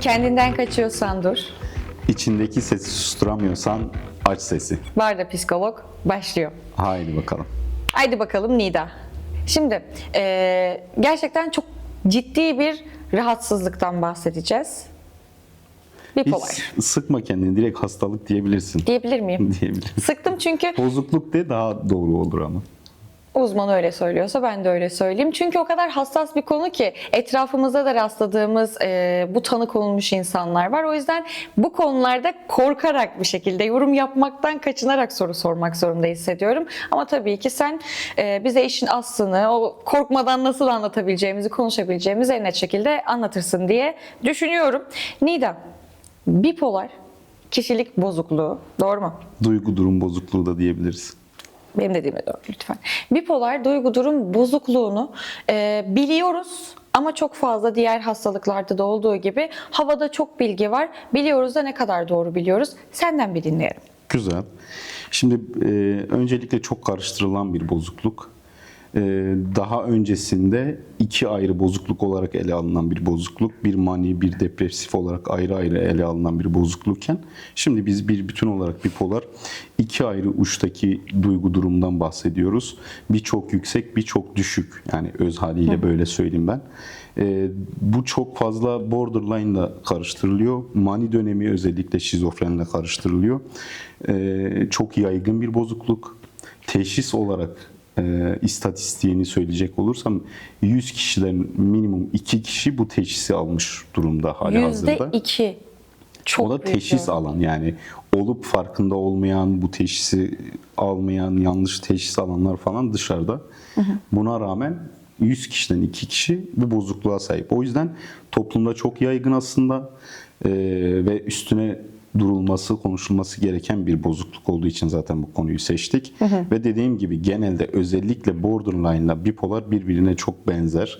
Kendinden kaçıyorsan dur. İçindeki sesi susturamıyorsan aç sesi. Barda psikolog başlıyor. Haydi bakalım. Haydi bakalım Nida. Şimdi eee, gerçekten çok ciddi bir rahatsızlıktan bahsedeceğiz. Bipolar. Hiç sıkma kendini direkt hastalık diyebilirsin. Diyebilir miyim? Diyebilirsin. Sıktım çünkü Bozukluk de daha doğru olur ama. Uzman öyle söylüyorsa ben de öyle söyleyeyim. Çünkü o kadar hassas bir konu ki etrafımızda da rastladığımız eee, bu tanı konulmuş insanlar var. O yüzden bu konularda korkarak bir şekilde yorum yapmaktan kaçınarak soru sormak zorunda hissediyorum. Ama tabii ki sen eee, bize işin aslını, o korkmadan nasıl anlatabileceğimizi, konuşabileceğimizi en net şekilde anlatırsın diye düşünüyorum. Nida, bipolar kişilik bozukluğu, doğru mu? Duygu durum bozukluğu da diyebiliriz. Benim dediğime doğru lütfen. Bipolar duygu durum bozukluğunu e, biliyoruz ama çok fazla diğer hastalıklarda da olduğu gibi havada çok bilgi var. Biliyoruz da ne kadar doğru biliyoruz. Senden bir dinleyelim. Güzel. Şimdi e, öncelikle çok karıştırılan bir bozukluk. E, daha öncesinde iki ayrı bozukluk olarak ele alınan bir bozukluk. Bir mani, bir depresif olarak ayrı ayrı ele alınan bir bozuklukken şimdi biz bir bütün olarak bipolar iki ayrı uçtaki duygu durumdan bahsediyoruz. Bir çok yüksek, bir çok düşük. Yani öz haliyle böyle söyleyeyim ben. E, bu çok fazla borderline ile karıştırılıyor. Mani dönemi özellikle şizofrenle karıştırılıyor. E, çok yaygın bir bozukluk. Teşhis olarak e, istatistiğini söyleyecek olursam 100 kişiden minimum 2 kişi bu teşhisi almış durumda hali hazırda. iki. Çok O da büyük teşhis bir- alan yani olup farkında olmayan, bu teşhisi almayan, yanlış teşhis alanlar falan dışarıda. Buna rağmen 100 kişiden 2 kişi bu bozukluğa sahip. O yüzden toplumda çok yaygın aslında Ee, ve üstüne durulması, konuşulması gereken bir bozukluk olduğu için zaten bu konuyu seçtik. Ve dediğim gibi genelde özellikle borderline ile bipolar birbirine çok benzer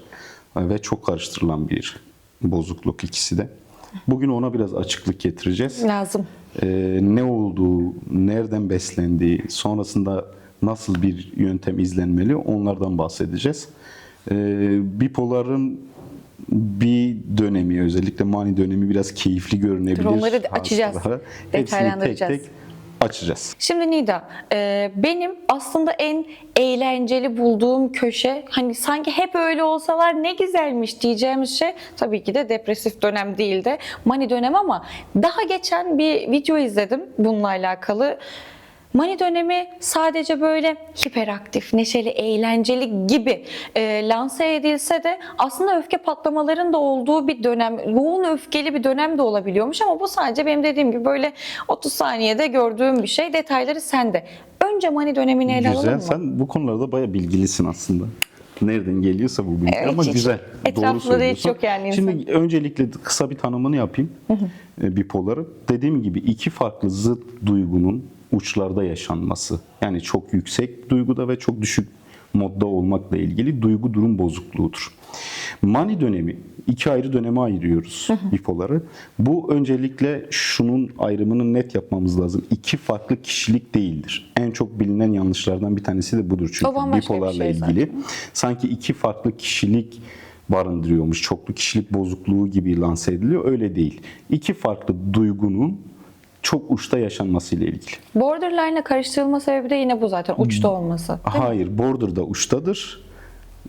ve çok karıştırılan bir bozukluk ikisi de. Bugün ona biraz açıklık getireceğiz. Lazım. Ee, ne olduğu, nereden beslendiği, sonrasında nasıl bir yöntem izlenmeli onlardan bahsedeceğiz. Ee, bipoların bir dönemi, özellikle mani dönemi biraz keyifli görünebilir. Onları da açacağız. Hepsini tek detaylandıracağız. tek açacağız. Şimdi Nida, e, benim aslında en eğlenceli bulduğum köşe, hani sanki hep öyle olsalar ne güzelmiş diyeceğimiz şey tabii ki de depresif dönem değil de mani dönem ama daha geçen bir video izledim bununla alakalı. Mani dönemi sadece böyle hiperaktif, neşeli, eğlenceli gibi e, lanse edilse de aslında öfke patlamaların da olduğu bir dönem, yoğun öfkeli bir dönem de olabiliyormuş ama bu sadece benim dediğim gibi böyle 30 saniyede gördüğüm bir şey. Detayları sende. Önce mani dönemini ele alalım Güzel, mı? sen bu konularda bayağı bilgilisin aslında. Nereden geliyorsa bu bilgi Evet, ama hiç- güzel. Doğru söylüyorsun. yok yani insan. Şimdi öncelikle kısa bir tanımını yapayım e, bipoları. Dediğim gibi iki farklı zıt duygunun uçlarda yaşanması. Yani çok yüksek duyguda ve çok düşük modda olmakla ilgili duygu durum bozukluğudur. Mani dönemi, iki ayrı döneme ayırıyoruz bipoları. Bu öncelikle şunun ayrımını net yapmamız lazım. İki farklı kişilik değildir. En çok bilinen yanlışlardan bir tanesi de budur çünkü bipolarla şey zaten. ilgili. Sanki iki farklı kişilik barındırıyormuş. Çoklu kişilik bozukluğu gibi lanse ediliyor. Öyle değil. İki farklı duygunun çok uçta yaşanmasıyla ilgili. Borderline'la karıştırılma sebebi de yine bu zaten uçta olması. Hayır, border da uçtadır.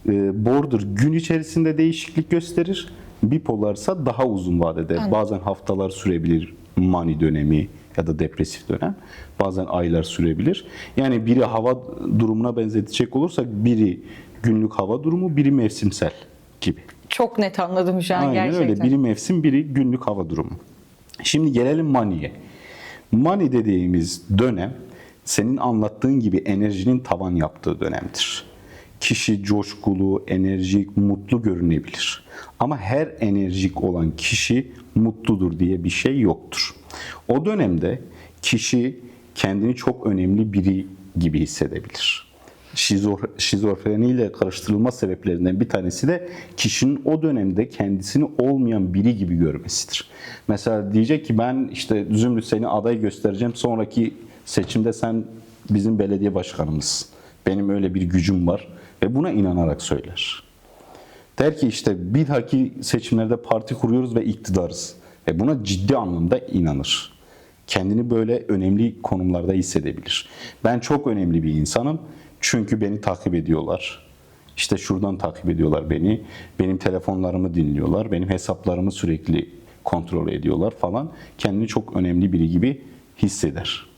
Ee, Border gün içerisinde değişiklik gösterir. Bipolarsa daha uzun vadede. Bazen haftalar sürebilir mani dönemi ya da depresif dönem. Bazen aylar sürebilir. Yani biri hava durumuna benzetecek olursak biri günlük hava durumu, biri mevsimsel gibi. Çok net anladım şu an Aynen gerçekten. öyle. Biri mevsim, biri günlük hava durumu. Şimdi gelelim maniye. Mani dediğimiz dönem senin anlattığın gibi enerjinin tavan yaptığı dönemdir. Kişi coşkulu, enerjik, mutlu görünebilir. Ama her enerjik olan kişi mutludur diye bir şey yoktur. O dönemde kişi kendini çok önemli biri gibi hissedebilir şizo- şizofreniyle karıştırılma sebeplerinden bir tanesi de kişinin o dönemde kendisini olmayan biri gibi görmesidir. Mesela diyecek ki ben işte Zümrüt seni aday göstereceğim sonraki seçimde sen bizim belediye başkanımızsın. Benim öyle bir gücüm var ve buna inanarak söyler. Der ki işte bir dahaki seçimlerde parti kuruyoruz ve iktidarız. ve buna ciddi anlamda inanır. Kendini böyle önemli konumlarda hissedebilir. Ben çok önemli bir insanım çünkü beni takip ediyorlar. İşte şuradan takip ediyorlar beni. Benim telefonlarımı dinliyorlar. Benim hesaplarımı sürekli kontrol ediyorlar falan. Kendini çok önemli biri gibi hisseder.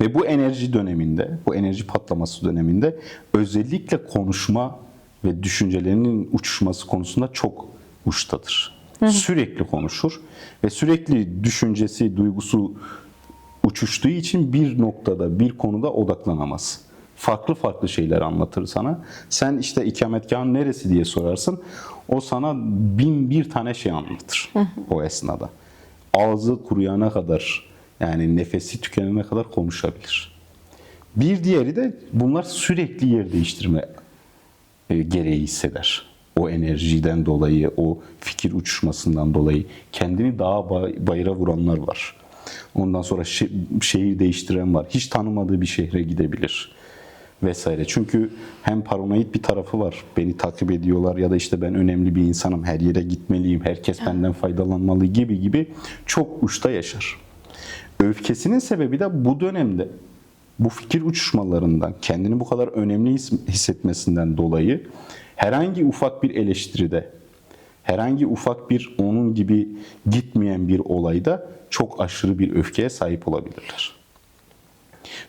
Ve bu enerji döneminde, bu enerji patlaması döneminde özellikle konuşma ve düşüncelerinin uçuşması konusunda çok uçtadır. Sürekli konuşur ve sürekli düşüncesi, duygusu uçuştuğu için bir noktada, bir konuda odaklanamaz. Farklı farklı şeyler anlatır sana. Sen işte ikametgahın neresi diye sorarsın. O sana bin bir tane şey anlatır o esnada. Ağzı kuruyana kadar yani nefesi tükenene kadar konuşabilir. Bir diğeri de bunlar sürekli yer değiştirme e, gereği hisseder. O enerjiden dolayı, o fikir uçuşmasından dolayı kendini daha bay- bayıra vuranlar var. Ondan sonra şe- şehir değiştiren var. Hiç tanımadığı bir şehre gidebilir vesaire. Çünkü hem paranoid bir tarafı var. Beni takip ediyorlar ya da işte ben önemli bir insanım. Her yere gitmeliyim. Herkes benden faydalanmalı gibi gibi çok uçta yaşar. Öfkesinin sebebi de bu dönemde bu fikir uçuşmalarından, kendini bu kadar önemli his- hissetmesinden dolayı herhangi ufak bir eleştiride, herhangi ufak bir onun gibi gitmeyen bir olayda çok aşırı bir öfkeye sahip olabilirler.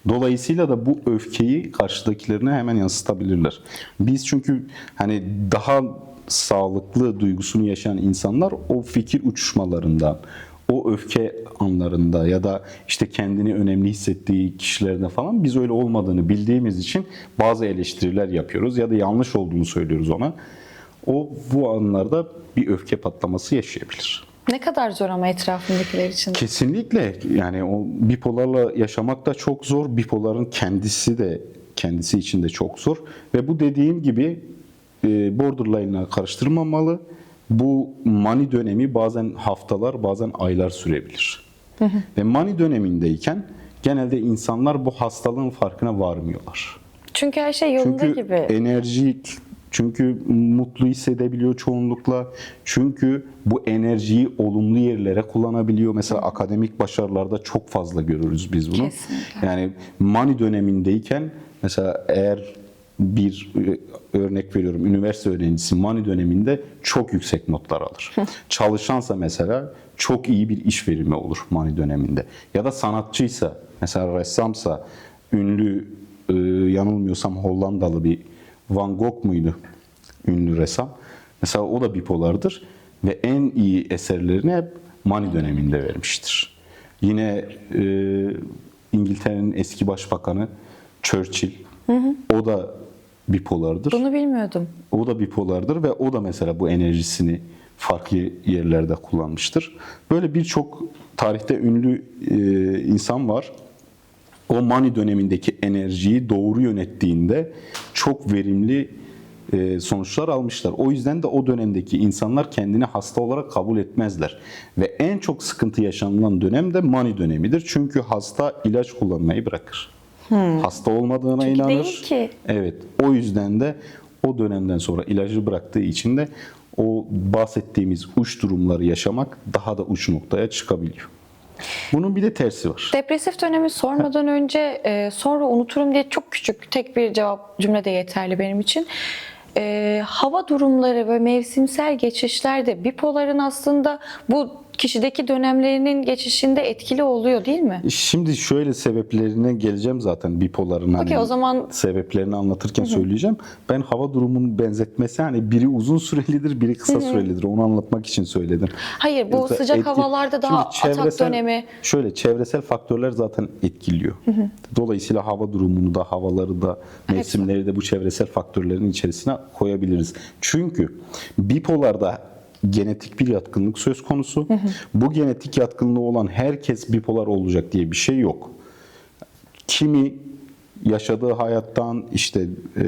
Dolayısıyla da bu öfkeyi karşıdakilerine hemen yansıtabilirler. Biz çünkü hani daha sağlıklı duygusunu yaşayan insanlar o fikir uçuşmalarından, o öfke anlarında ya da işte kendini önemli hissettiği kişilerde falan biz öyle olmadığını bildiğimiz için bazı eleştiriler yapıyoruz ya da yanlış olduğunu söylüyoruz ona. O bu anlarda bir öfke patlaması yaşayabilir. Ne kadar zor ama etrafındakiler için. Kesinlikle yani o bipolarla yaşamak da çok zor. Bipoların kendisi de kendisi için de çok zor. Ve bu dediğim gibi e, borderline'la karıştırmamalı. Bu mani dönemi bazen haftalar bazen aylar sürebilir. Ve mani dönemindeyken genelde insanlar bu hastalığın farkına varmıyorlar. Çünkü her şey yolunda Çünkü gibi. enerjik, çünkü mutlu hissedebiliyor çoğunlukla. Çünkü bu enerjiyi olumlu yerlere kullanabiliyor. Mesela akademik başarılarda çok fazla görürüz biz bunu. Kesinlikle. Yani mani dönemindeyken mesela eğer bir e, örnek veriyorum üniversite öğrencisi mani döneminde çok yüksek notlar alır. Çalışansa mesela çok iyi bir iş verimi olur mani döneminde. Ya da sanatçıysa mesela ressamsa ünlü e, yanılmıyorsam Hollandalı bir Van Gogh muydu? Ünlü ressam. Mesela o da bipolardır ve en iyi eserlerini hep mani döneminde vermiştir. Yine e, İngiltere'nin eski başbakanı Churchill o da bipolardır. Bunu bilmiyordum. O da bipolardır ve o da mesela bu enerjisini farklı yerlerde kullanmıştır. Böyle birçok tarihte ünlü e, insan var. O mani dönemindeki enerjiyi doğru yönettiğinde çok verimli e, sonuçlar almışlar. O yüzden de o dönemdeki insanlar kendini hasta olarak kabul etmezler. Ve en çok sıkıntı yaşanılan dönem de mani dönemidir. Çünkü hasta ilaç kullanmayı bırakır. Hasta olmadığına Çünkü inanır. değil ki. Evet. O yüzden de o dönemden sonra ilacı bıraktığı için de o bahsettiğimiz uç durumları yaşamak daha da uç noktaya çıkabiliyor. Bunun bir de tersi var. Depresif dönemi sormadan önce e, sonra unuturum diye çok küçük tek bir cevap cümle de yeterli benim için. E, hava durumları ve mevsimsel geçişlerde bipoların aslında bu kişideki dönemlerinin geçişinde etkili oluyor değil mi? Şimdi şöyle sebeplerine geleceğim zaten bipoların hani Okey, o zaman- sebeplerini anlatırken söyleyeceğim. Ben hava durumunun benzetmesi hani biri uzun sürelidir, biri kısa sürelidir. Onu anlatmak için söyledim. Hayır bu Yoksa sıcak etki- havalarda daha Şimdi atak dönemi. Şöyle çevresel faktörler zaten etkiliyor. Dolayısıyla hava durumunu da, havaları da, mevsimleri de bu çevresel faktörlerin içerisine koyabiliriz. Çünkü bipolarda genetik bir yatkınlık söz konusu. Bu genetik yatkınlığı olan herkes bipolar olacak diye bir şey yok. Kimi yaşadığı hayattan işte e,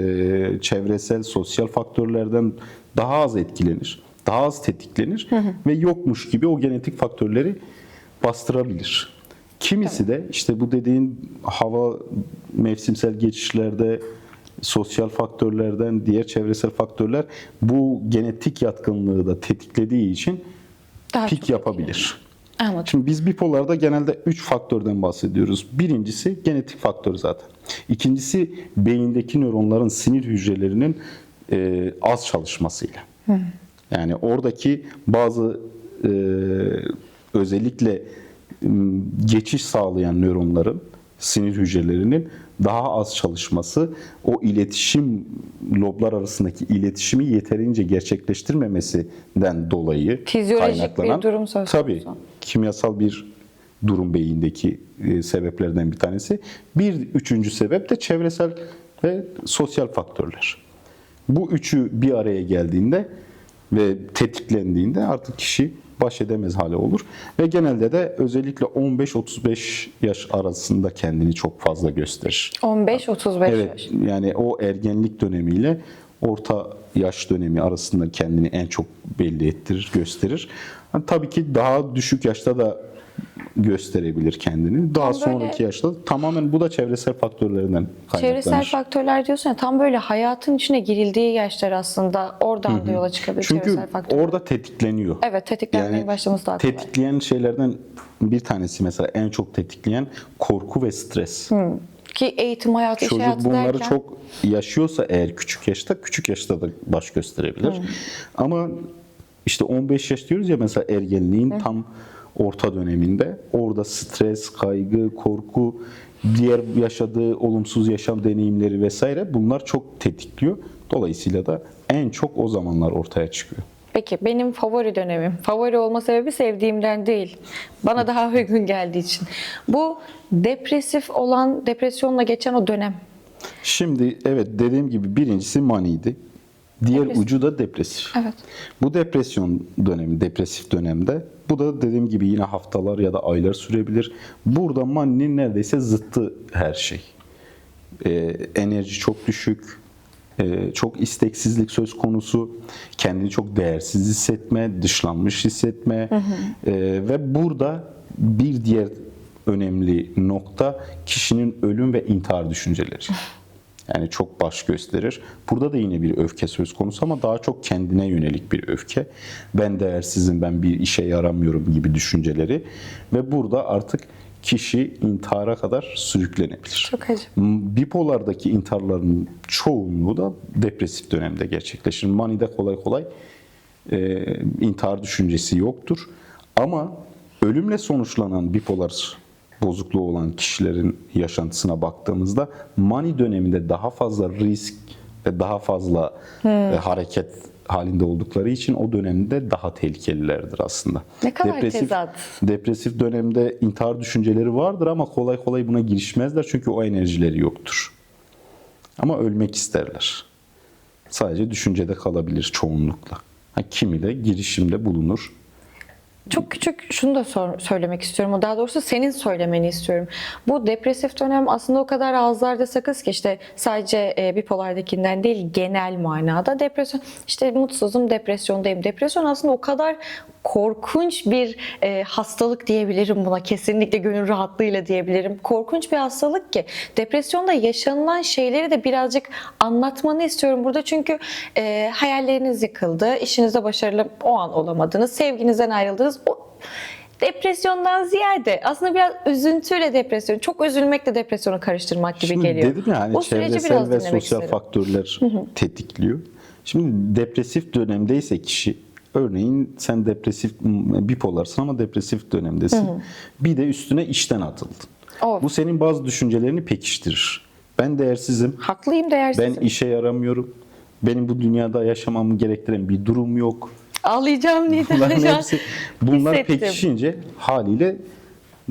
çevresel sosyal faktörlerden daha az etkilenir, daha az tetiklenir ve yokmuş gibi o genetik faktörleri bastırabilir. Kimisi de işte bu dediğin hava mevsimsel geçişlerde sosyal faktörlerden diğer çevresel faktörler bu genetik yatkınlığı da tetiklediği için Daha pik yapabilir. Anladım. Şimdi biz bipolarda genelde 3 faktörden bahsediyoruz. Birincisi genetik faktör zaten. İkincisi beyindeki nöronların sinir hücrelerinin e, az çalışmasıyla. Yani oradaki bazı e, özellikle geçiş sağlayan nöronların sinir hücrelerinin daha az çalışması, o iletişim loblar arasındaki iletişimi yeterince gerçekleştirmemesinden dolayı Fizyolojik bir kaynaklanan durum söz tabii konusu. kimyasal bir durum beyindeki e, sebeplerden bir tanesi. Bir üçüncü sebep de çevresel ve sosyal faktörler. Bu üçü bir araya geldiğinde ve tetiklendiğinde artık kişi baş edemez hale olur. Ve genelde de özellikle 15-35 yaş arasında kendini çok fazla gösterir. 15-35 yaş. Evet yani o ergenlik dönemiyle orta yaş dönemi arasında kendini en çok belli ettirir, gösterir. Ha, tabii ki daha düşük yaşta da gösterebilir kendini. Daha Tam böyle- sonraki yaşta tamamen bu da çevresel faktörlerinden kaynaklanır. Çevresel faktörler diyorsun ya tam böyle hayatın içine girildiği yaşlar aslında oradan da yola çıkabilir Çünkü çevresel faktörler. orada tetikleniyor. Evet tetiklenmeye başlaması daha kolay. Tetikleyen şeylerden bir tanesi mesela en çok tetikleyen korku ve stres. Ki eğitim hayatı, iş Çocuk hayatı bunları derken çok yaşıyorsa eğer küçük yaşta, küçük yaşta da baş gösterebilir. Ama işte 15 yaş diyoruz ya mesela ergenliğin tam orta döneminde orada stres, kaygı, korku, diğer yaşadığı olumsuz yaşam deneyimleri vesaire bunlar çok tetikliyor. Dolayısıyla da en çok o zamanlar ortaya çıkıyor. Peki benim favori dönemim. Favori olma sebebi sevdiğimden değil. Bana daha uygun geldiği için. Bu depresif olan, depresyonla geçen o dönem. Şimdi evet dediğim gibi birincisi maniydi. Diğer Depresif. ucu da depresif. Evet. Bu depresyon dönemi, depresif dönemde bu da dediğim gibi yine haftalar ya da aylar sürebilir. Burada maninin neredeyse zıttı her şey. Ee, enerji çok düşük, e, çok isteksizlik söz konusu, kendini çok değersiz hissetme, dışlanmış hissetme e, ve burada bir diğer önemli nokta kişinin ölüm ve intihar düşünceleri. Yani çok baş gösterir. Burada da yine bir öfke söz konusu ama daha çok kendine yönelik bir öfke. Ben değersizim, ben bir işe yaramıyorum gibi düşünceleri. Ve burada artık kişi intihara kadar sürüklenebilir. Çok acı. Bipolardaki intiharların çoğunluğu da depresif dönemde gerçekleşir. Manide kolay kolay e, intihar düşüncesi yoktur. Ama ölümle sonuçlanan bipolar bozukluğu olan kişilerin yaşantısına baktığımızda mani döneminde daha fazla risk ve daha fazla e, hareket halinde oldukları için o dönemde daha tehlikelilerdir aslında. Ne kadar tezat. Depresif dönemde intihar düşünceleri vardır ama kolay kolay buna girişmezler çünkü o enerjileri yoktur. Ama ölmek isterler. Sadece düşüncede kalabilir çoğunlukla. Ha, kimi de girişimde bulunur. Çok küçük şunu da sor- söylemek istiyorum. Daha doğrusu senin söylemeni istiyorum. Bu depresif dönem aslında o kadar ağızlarda sakız ki işte sadece e, bipolardakinden değil genel manada depresyon. İşte mutsuzum, depresyondayım. Depresyon aslında o kadar korkunç bir e, hastalık diyebilirim buna. Kesinlikle gönül rahatlığıyla diyebilirim. Korkunç bir hastalık ki depresyonda yaşanılan şeyleri de birazcık anlatmanı istiyorum burada. Çünkü e, hayalleriniz yıkıldı, işinizde başarılı o an olamadınız, sevginizden ayrıldınız. O depresyondan ziyade aslında biraz üzüntüyle depresyon, çok üzülmekle depresyonu karıştırmak gibi Şimdi geliyor. dedim ya hani o süreci biraz ve sosyal isterim. faktörler tetikliyor. Şimdi depresif dönemdeyse kişi örneğin sen depresif bipolarsın ama depresif dönemdesin. Bir de üstüne işten atıldın. Of. Bu senin bazı düşüncelerini pekiştirir. Ben değersizim. Haklıyım Ben değersizim. işe yaramıyorum. Benim bu dünyada yaşamamı gerektiren bir durum yok. Ağlayacağım Nida. Bunların hepsi bunlar hissettim. pekişince haliyle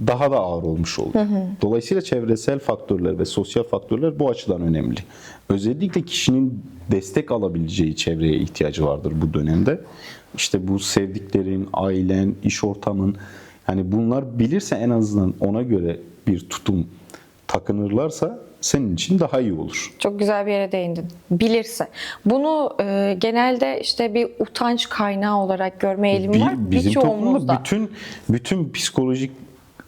daha da ağır olmuş oluyor. Dolayısıyla çevresel faktörler ve sosyal faktörler bu açıdan önemli. Özellikle kişinin destek alabileceği çevreye ihtiyacı vardır bu dönemde. İşte bu sevdiklerin, ailen, iş ortamın hani bunlar bilirse en azından ona göre bir tutum takınırlarsa senin için daha iyi olur. Çok güzel bir yere değindin. Bilirse. Bunu e, genelde işte bir utanç kaynağı olarak görme eğilimi Bir- var. bizim toplumda Birçoğumuzda. bütün bütün psikolojik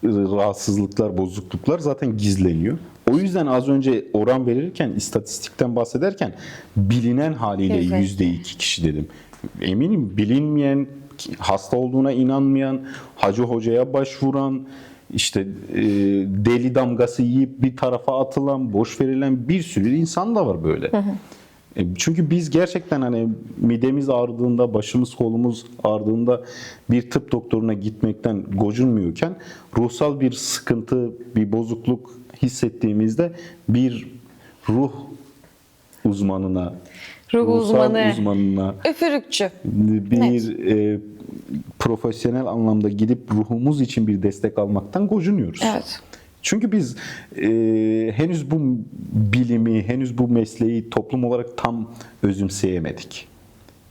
rahatsızlıklar, bozukluklar zaten gizleniyor. O yüzden az önce oran verirken, istatistikten bahsederken bilinen haliyle Evet. yüzde iki kişi dedim. Eminim bilinmeyen, hasta olduğuna inanmayan, hacı hocaya başvuran, işte e, deli damgası yiyip bir tarafa atılan, boş verilen bir sürü insan da var böyle. E, Çünkü biz gerçekten hani midemiz ağrıdığında, başımız kolumuz ağrıdığında bir tıp doktoruna gitmekten gocunmuyorken ruhsal bir sıkıntı, bir bozukluk hissettiğimizde bir ruh uzmanına, Ruh ruhsal uzmanı. uzmanına, Üfürükçü. bir e, profesyonel anlamda gidip ruhumuz için bir destek almaktan gocunuyoruz. Evet. Çünkü biz e, henüz bu bilimi, henüz bu mesleği toplum olarak tam özümseyemedik.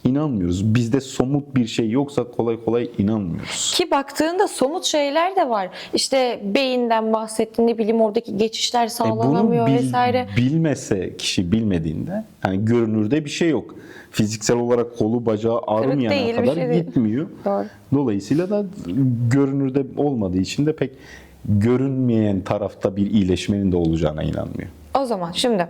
İnanmıyoruz. Bizde somut bir şey yoksa kolay kolay inanmıyoruz. Ki baktığında somut şeyler de var. İşte beyinden bahsettin ne bileyim oradaki geçişler E, sağlanamıyor bil- vesaire. bilmese kişi bilmediğinde yani görünürde bir şey yok. Fiziksel olarak kolu bacağı ağrımayana değil, kadar şey gitmiyor. Doğru. Dolayısıyla da görünürde olmadığı için de pek görünmeyen tarafta bir iyileşmenin de olacağına inanmıyor. O zaman şimdi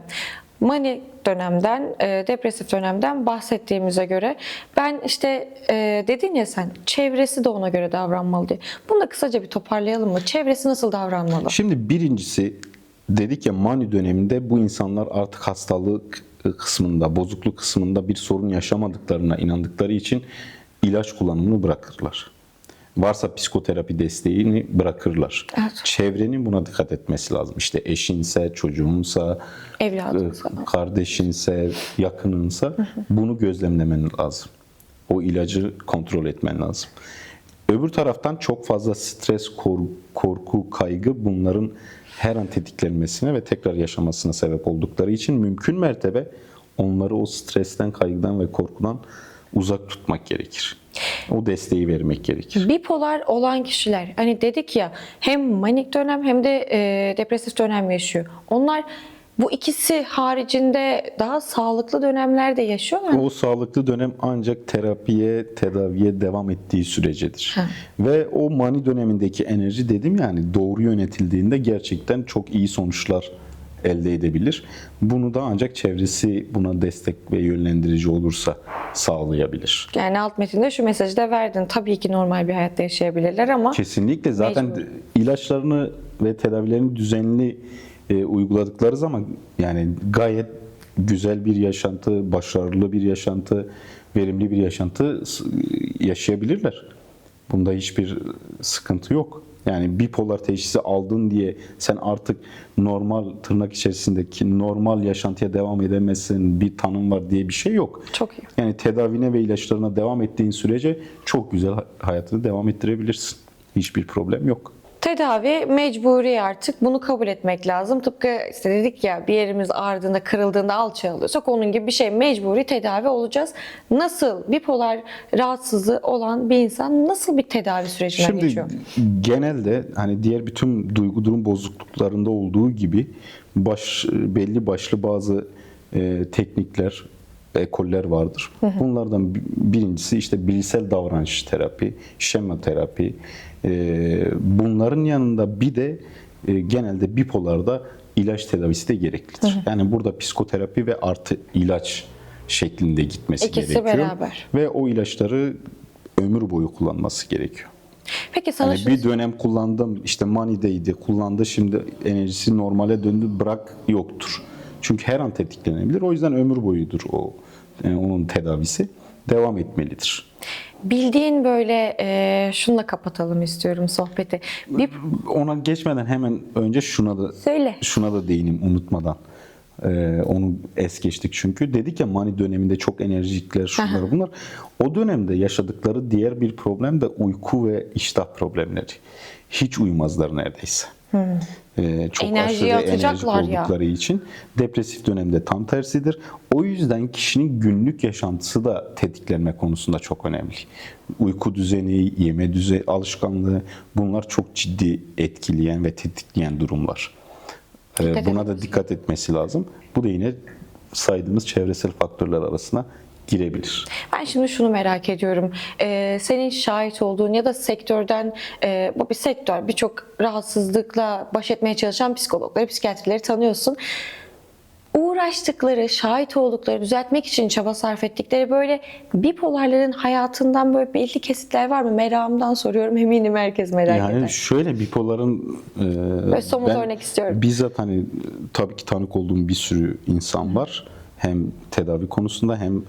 mani dönemden, e, depresif dönemden bahsettiğimize göre ben işte e, dedin ya sen çevresi de ona göre davranmalı diye. Bunu da kısaca bir toparlayalım mı? Çevresi nasıl davranmalı? Şimdi birincisi dedik ya mani döneminde bu insanlar artık hastalık kısmında, bozukluk kısmında bir sorun yaşamadıklarına inandıkları için ilaç kullanımını bırakırlar. Varsa psikoterapi desteğini bırakırlar. Evet. Çevrenin buna dikkat etmesi lazım. İşte eşinse, çocuğunsa, Evladınsa. e, kardeşinse, yakınınsa bunu gözlemlemen lazım. O ilacı kontrol etmen lazım. Öbür taraftan çok fazla stres, kor- korku, kaygı bunların her an tetiklenmesine ve tekrar yaşamasına sebep oldukları için mümkün mertebe onları o stresten, kaygıdan ve korkudan uzak tutmak gerekir. O desteği vermek gerekir. Bipolar olan kişiler hani dedik ya hem manik dönem hem de e, depresif dönem yaşıyor. Onlar bu ikisi haricinde daha sağlıklı dönemlerde yaşıyorlar mı? O sağlıklı dönem ancak terapiye, tedaviye devam ettiği sürecedir. Ha. Ve o mani dönemindeki enerji dedim yani doğru yönetildiğinde gerçekten çok iyi sonuçlar elde edebilir. Bunu da ancak çevresi buna destek ve yönlendirici olursa sağlayabilir. Yani alt metinde şu mesajı da verdin. Tabii ki normal bir hayatta yaşayabilirler ama Kesinlikle zaten Mecbur. ilaçlarını ve tedavilerini düzenli e, uyguladıkları zaman yani gayet güzel bir yaşantı, başarılı bir yaşantı, verimli bir yaşantı s- yaşayabilirler. Bunda hiçbir sıkıntı yok. Yani bipolar teşhisi aldın diye sen artık normal tırnak içerisindeki normal yaşantıya devam edemezsin, bir tanım var diye bir şey yok. Çok iyi. Yani tedavine ve ilaçlarına devam ettiğin sürece çok güzel hayatını devam ettirebilirsin. Hiçbir problem yok. Tedavi mecburi artık bunu kabul etmek lazım. Tıpkı işte dedik ya bir yerimiz ağrıdığında, kırıldığında alçı alıyorsak onun gibi bir şey mecburi tedavi olacağız. Nasıl bipolar rahatsızlığı olan bir insan nasıl bir tedavi sürecinden Şimdi geçiyor? genelde hani diğer bütün duygu durum bozukluklarında olduğu gibi baş belli başlı bazı e, teknikler, ekoller vardır. Bunlardan bi- birincisi işte bilişsel davranış terapi, şema terapi. E, bunların yanında bir de e, genelde bipolarda ilaç tedavisi de gereklidir. Yani burada psikoterapi ve artı ilaç şeklinde gitmesi İkisi gerekiyor. beraber. Ve o ilaçları ömür boyu kullanması gerekiyor. Peki sana şunu bir dönem kullandım işte manideydi kullandı şimdi enerjisi normale döndü bırak yoktur. Çünkü her an tetiklenebilir. O yüzden ömür boyudur o e, onun tedavisi. Devam etmelidir. bildiğin böyle e, şunla kapatalım istiyorum sohbeti. Bir Ona geçmeden hemen önce şuna da Söyle. şuna da değineyim unutmadan. Ee, onu es geçtik çünkü. Dedik ya mani döneminde çok enerjikler şunlar bunlar. O dönemde yaşadıkları diğer bir problem de uyku ve iştah problemleri. Hiç uyumazlar neredeyse. Ee, çok Enerjiyi aşırı enerjik atacaklar ya. oldukları için depresif dönemde tam tersidir. O yüzden kişinin günlük yaşantısı da tetiklenme konusunda çok önemli. Uyku düzeni, yeme düzeni, alışkanlığı bunlar çok ciddi etkileyen ve tetikleyen durumlar. Ee, Dikkat Buna da dikkat etmesi lazım. Bu da yine saydığımız çevresel faktörler arasına girebilir. Ben şimdi şunu merak ediyorum. Ee, senin şahit olduğun ya da sektörden, e, bu bir sektör, birçok rahatsızlıkla baş etmeye çalışan psikologları, psikiyatrileri tanıyorsun. Uğraştıkları, şahit oldukları, düzeltmek için çaba sarf ettikleri böyle bipolarların hayatından böyle belli kesitler var mı? Meramdan soruyorum, eminim herkes merak Yani eder. şöyle bipoların e, Böyle somut örnek istiyorum. Bizzat hani tabii ki tanık olduğum bir sürü insan var. Hem tedavi konusunda hem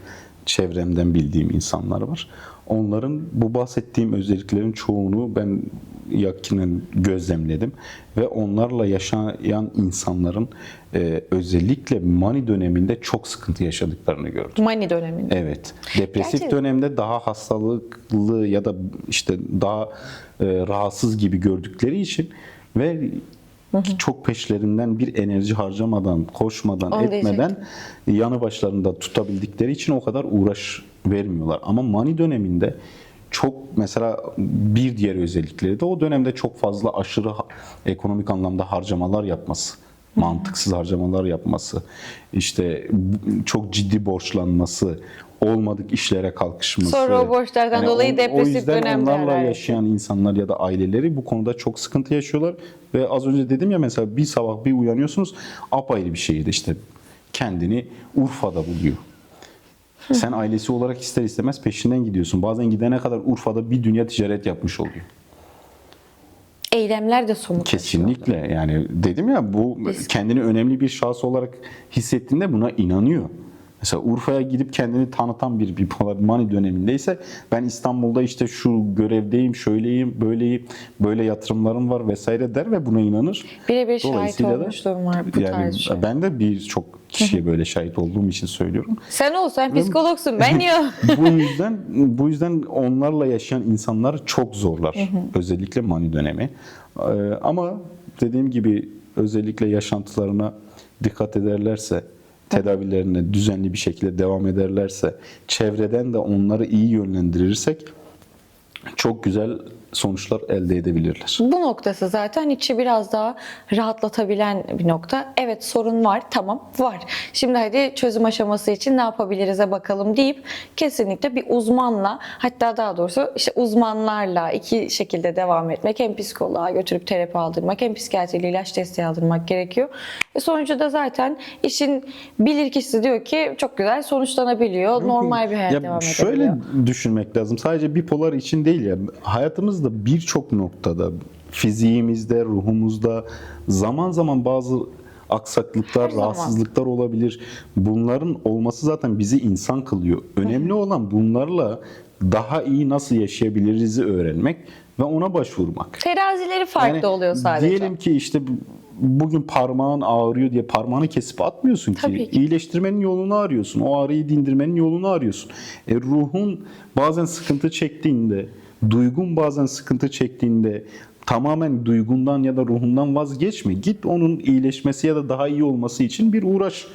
çevremden bildiğim insanlar var. Onların bu bahsettiğim özelliklerin çoğunu ben yakinen gözlemledim ve onlarla yaşayan insanların e, özellikle mani döneminde çok sıkıntı yaşadıklarını gördüm. Mani döneminde. Evet. Depresif Gerçi- dönemde daha hastalıklı ya da işte daha e, rahatsız gibi gördükleri için ve çok peşlerinden bir enerji harcamadan, koşmadan, Onu etmeden yanı başlarında tutabildikleri için o kadar uğraş vermiyorlar. Ama mani döneminde çok mesela bir diğer özellikleri de o dönemde çok fazla aşırı ekonomik anlamda harcamalar yapması mantıksız harcamalar yapması, işte çok ciddi borçlanması, olmadık işlere kalkışması. Sonra o borçlardan dolayı o- depresif O yüzden dönemler onlarla var. yaşayan insanlar ya da aileleri bu konuda çok sıkıntı yaşıyorlar. Ve az önce dedim ya mesela bir sabah bir uyanıyorsunuz apayrı bir şehirde işte kendini Urfa'da buluyor. Sen ailesi olarak ister istemez peşinden gidiyorsun. Bazen gidene kadar Urfa'da bir dünya ticaret yapmış oluyor. Eylemler de somut. Kesinlikle yani dedim ya bu kendini önemli bir şahıs olarak hissettiğinde buna inanıyor. Mesela Urfa'ya gidip kendini tanıtan bir bipolar mani dönemindeyse ben İstanbul'da işte şu görevdeyim, şöyleyim, böyleyim, böyle yatırımlarım var vesaire der ve buna inanır. Birebir şahit olmuşluğum var bu yani tarz şey. Ben de birçok kişiye böyle şahit olduğum için söylüyorum. Sen olsan psikologsun, ben yok. bu yüzden bu yüzden onlarla yaşayan insanlar çok zorlar. Özellikle mani dönemi. Ee, ama dediğim gibi özellikle yaşantılarına dikkat ederlerse, tedavilerine düzenli bir şekilde devam ederlerse, çevreden de onları iyi yönlendirirsek çok güzel sonuçlar elde edebilirler. Bu noktası zaten içi biraz daha rahatlatabilen bir nokta. Evet sorun var, tamam var. Şimdi hadi çözüm aşaması için ne yapabiliriz'e bakalım deyip kesinlikle bir uzmanla hatta daha doğrusu işte uzmanlarla iki şekilde devam etmek. Hem psikoloğa götürüp terapi aldırmak hem psikiyatriyle ilaç desteği aldırmak gerekiyor. Ve sonucu da zaten işin bilirkişisi diyor ki çok güzel sonuçlanabiliyor. Normal bir hayat Ya devam şöyle edebiliyor. düşünmek lazım. Sadece bipolar için değil ya. Hayatımızda birçok noktada, fiziğimizde, ruhumuzda zaman zaman bazı aksaklıklar, Her zaman. rahatsızlıklar olabilir. Bunların olması zaten bizi insan kılıyor. Önemli olan bunlarla daha iyi nasıl yaşayabiliriz'i öğrenmek ve ona başvurmak. Terazileri farklı Yani oluyor sadece. Diyelim ki işte bu- bugün parmağın ağrıyor diye parmağını kesip atmıyorsun ki. Tabii ki. İyileştirmenin yolunu arıyorsun. O ağrıyı dindirmenin yolunu arıyorsun. E, ruhun bazen sıkıntı çektiğinde, duygun bazen sıkıntı çektiğinde tamamen duygundan ya da ruhundan vazgeçme. Git onun iyileşmesi ya da daha iyi olması için bir uğraş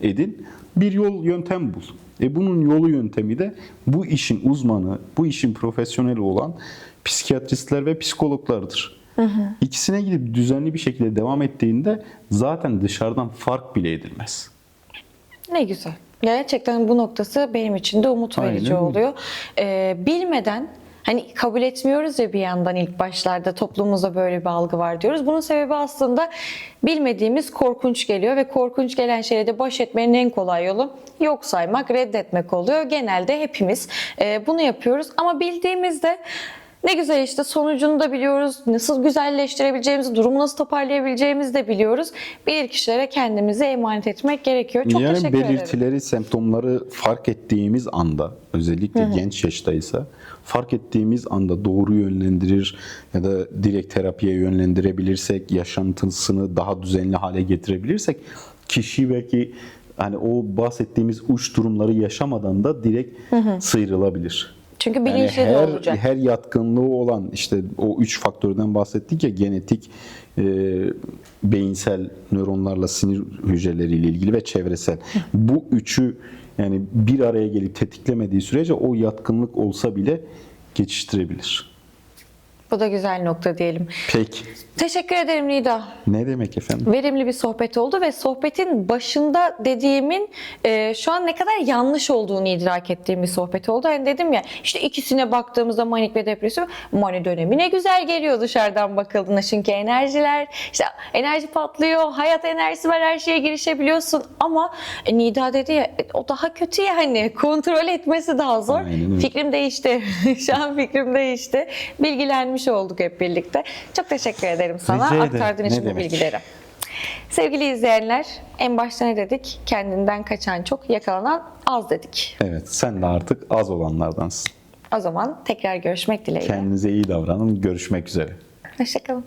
edin. Bir yol yöntem bul. E bunun yolu yöntemi de bu işin uzmanı, bu işin profesyoneli olan psikiyatristler ve psikologlardır. İkisine gidip düzenli bir şekilde devam ettiğinde zaten dışarıdan fark bile edilmez. Ne güzel. Gerçekten bu noktası benim için de umut Aynen verici öyle. oluyor. Ee, bilmeden hani kabul etmiyoruz ya bir yandan ilk başlarda toplumumuzda böyle bir algı var diyoruz. Bunun sebebi aslında bilmediğimiz korkunç geliyor ve korkunç gelen şeyle de baş etmenin en kolay yolu yok saymak, reddetmek oluyor. Genelde hepimiz e, bunu yapıyoruz ama bildiğimizde ne güzel işte sonucunu da biliyoruz. Nasıl güzelleştirebileceğimizi, durumu nasıl toparlayabileceğimizi de biliyoruz. Bilir kişilere kendimizi emanet etmek gerekiyor. Çok yani teşekkür ederim. belirtileri, semptomları fark ettiğimiz anda, özellikle genç yaştaysa fark ettiğimiz anda doğru yönlendirir ya da direkt terapiye yönlendirebilirsek, yaşantısını daha düzenli hale getirebilirsek kişi belki hani o bahsettiğimiz uç durumları yaşamadan da direkt sıyrılabilir. Çünkü Yani bilinçli de her, olacak. her yatkınlığı olan işte o üç faktörden bahsettik ya genetik, e, beyinsel nöronlarla sinir hücreleriyle ilgili ve çevresel. Bu üçü yani bir araya gelip tetiklemediği sürece o yatkınlık olsa bile geçiştirebilir. Bu da güzel nokta diyelim. Peki. Teşekkür ederim Nida. Ne demek efendim? Verimli bir sohbet oldu ve sohbetin başında dediğimin e, şu an ne kadar yanlış olduğunu idrak ettiğim bir sohbet oldu. Hani dedim ya işte ikisine baktığımızda manik ve depresif mani dönemi ne güzel geliyor dışarıdan bakıldığında çünkü enerjiler işte enerji patlıyor, hayat enerjisi var her şeye girişebiliyorsun ama e, Nida dedi ya o daha kötü yani kontrol etmesi daha zor. Aynen öyle. Fikrim değişti. şu an fikrim değişti. Bilgilenmiş olduk hep birlikte. Çok teşekkür ederim sana Rica ederim. aktardığın için bu bilgileri. Sevgili izleyenler, en başta ne dedik? Kendinden kaçan çok, yakalanan az dedik. Evet sen de artık az olanlardansın. O zaman tekrar görüşmek dileğiyle. Kendinize iyi davranın. Görüşmek üzere. Hoşçakalın.